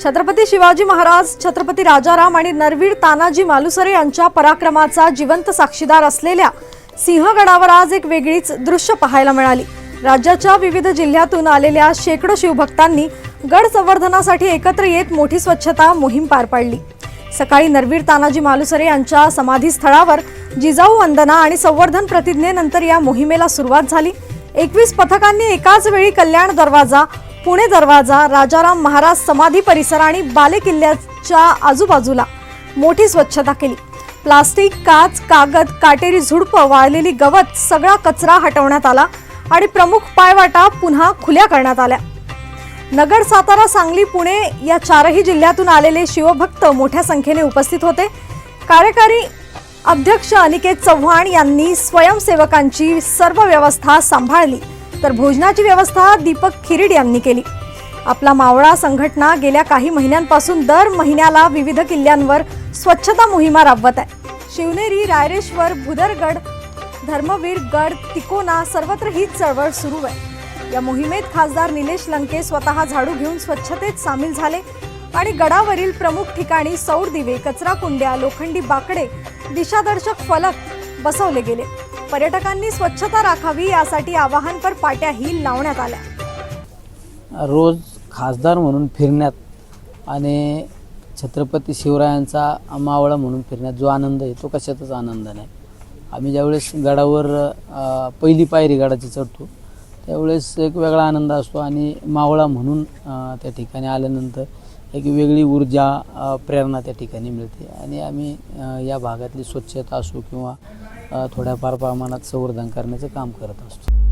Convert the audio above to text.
छत्रपती शिवाजी महाराज छत्रपती राजाराम आणि नरवीर तानाजी मालुसरे यांच्या पराक्रमाचा जिवंत साक्षीदार असलेल्या सिंहगडावर आज एक वेगळीच दृश्य पाहायला मिळाली. राज्याच्या विविध जिल्ह्यातून आलेल्या शेकडो शिवभक्तांनी गड संवर्धनासाठी एकत्र येत मोठी स्वच्छता मोहीम पार पाडली. सकाळी नरवीर तानाजी मालुसरे यांच्या समाधीस्थळावर जिजाऊ वंदना आणि संवर्धन प्रतिज्ञेनंतर या मोहिमेला सुरुवात झाली. एकवीस पथकांनी एकाच वेळी कल्याण दरवाजा पुणे दरवाजा राजाराम महाराज समाधी परिसर आणि बाले किल्ल्याच्या आजूबाजूला मोठी स्वच्छता केली. प्लास्टिक काच कागद काटेरी झुडपं वाळलेली गवत सगळा कचरा हटवण्यात आला आणि प्रमुख पायवाटा पुन्हा खुल्या करण्यात आल्या. नगर सातारा सांगली पुणे या चारही जिल्ह्यातून आलेले शिवभक्त मोठ्या संख्येने उपस्थित होते. कार्यकारी अध्यक्ष अनिकेत चव्हाण यांनी स्वयंसेवकांची सर्व व्यवस्था सांभाळली. तर भोजनाची व्यवस्था दीपक खिरीड यांनी केली. आपला मावळा संघटना गेल्या काही महिन्यांपासून दर महिन्याला विविध किल्ल्यांवर स्वच्छता मोहिमा राबवत आहे. शिवनेरी रायरेश्वर भुदरगड धर्मवीर गड तिकोना सर्वत्र हीच चळवळ सुरू आहे. या मोहिमेत खासदार निलेश लंके स्वतः झाडू घेऊन स्वच्छतेत सामील झाले आणि गडावरील प्रमुख ठिकाणी सौर दिवे कचरा कुंड्या लोखंडी बाकडे दिशादर्शक फलक बसवले गेले. पर्यटकांनी स्वच्छता राखावी यासाठी आवाहनपर पाट्याही लावण्यात आल्या. रोज खासदार म्हणून फिरण्यात आणि छत्रपती शिवरायांचा मावळा म्हणून फिरण्यात जो आनंद आहे तो कशातच आनंद नाही. आम्ही ज्यावेळेस गडावर पहिली पायरी गडाची चढतो त्यावेळेस एक वेगळा आनंद असतो आणि मावळा म्हणून त्या ठिकाणी आल्यानंतर एक वेगळी ऊर्जा प्रेरणा त्या ठिकाणी मिळते. आणि आम्ही या भागातली स्वच्छता असो किंवा थोड्याफार प्रमाणात संवर्धन करण्याचं काम करत असतो.